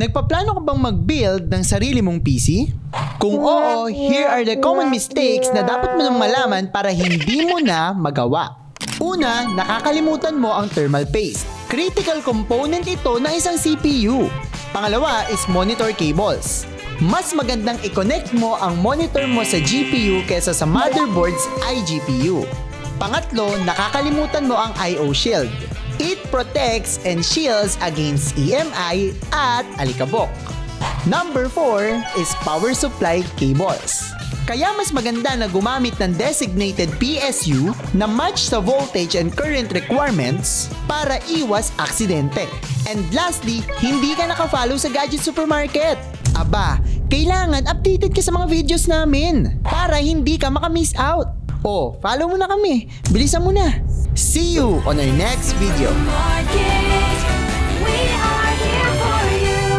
Nagpaplano ka bang mag-build ng sarili mong PC? Kung oo, here are the common mistakes na dapat mo nang malaman para hindi mo na magawa. Una, nakakalimutan mo ang thermal paste. Critical component ito ng isang CPU. Pangalawa is monitor cables. Mas magandang i-connect mo ang monitor mo sa GPU kesa sa motherboard's iGPU. Pangatlo, nakakalimutan mo ang I.O. shield. It protects and shields against EMI at alikabok. Number 4 is power supply cables. Kaya mas maganda na gumamit ng designated PSU na match sa voltage and current requirements para iwas aksidente. And lastly, hindi ka nakafollow sa Gadget Supermarket. Aba, kailangan updated ka sa mga videos namin para hindi ka makamiss out. Oh, follow mo na kami. Bilisan mo na. See you on our next video.